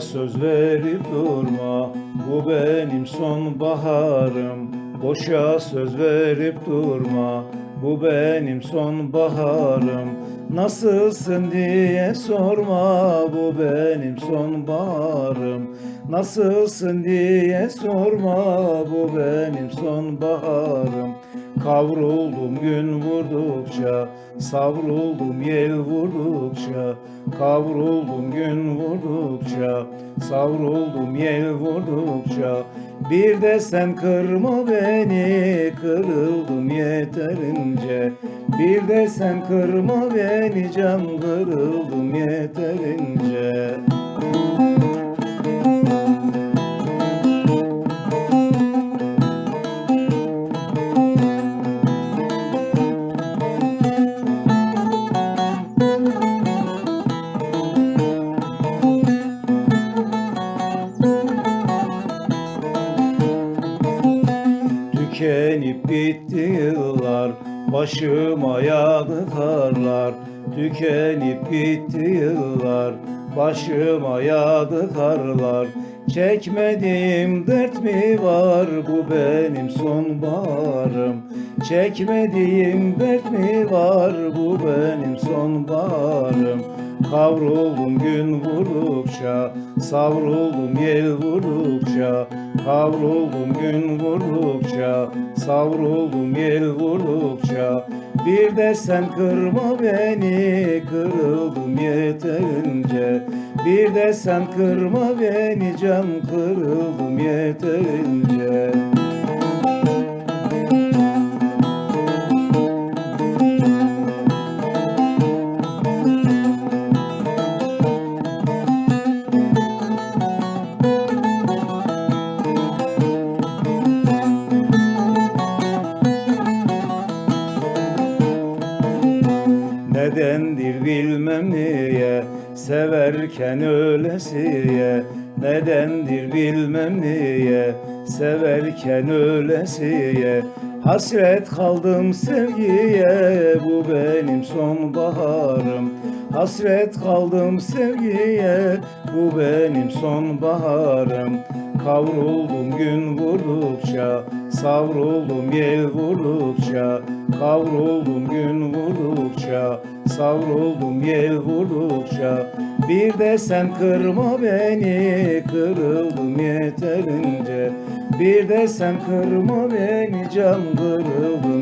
söz verip durma Bu benim son baharım Boşa söz verip durma Bu benim son baharım Nasılsın diye sorma Bu benim son baharım Nasılsın diye sorma Bu benim son baharım Kavruldum gün vurdukça. Savruldum yel vurdukça. Kavruldum gün vurdukça. Savruldum yel vurdukça. Bir de sen kırma beni Kırıldım yeterince. Bir de sen kırma beni Can kırıldım yeterince Tükenip bitti yıllar Başıma yağdı karlar. Tükenip gitti yıllar Başıma yağdı karlar. Çekmediğim dert mi var? Bu benim son baharım Çekmediğim dert mi var? Bu benim son baharım Kavruldum gün vurdukça Savruldum yel vurdukça. Kavruldum gün vurdukça Savruldum yel vurdukça. Bir de sen kırma beni Kırıldım yeterince. Bir de sen kırma beni Can kırıldım yeterince Nedendir bilmem niye Severken ölesiye. Nedendir bilmem niye Severken ölesiye. Hasret kaldım sevgiye Bu benim son baharım Hasret kaldım sevgiye Bu benim son baharım Kavruldum gün vurdukça Savruldum yel vurdukça. Kavruldum gün vurdukça Savruldum yel vurdukça. Bir de sen kırma beni Kırıldım yeterince. Bir de sen kırma beni Can kırıldım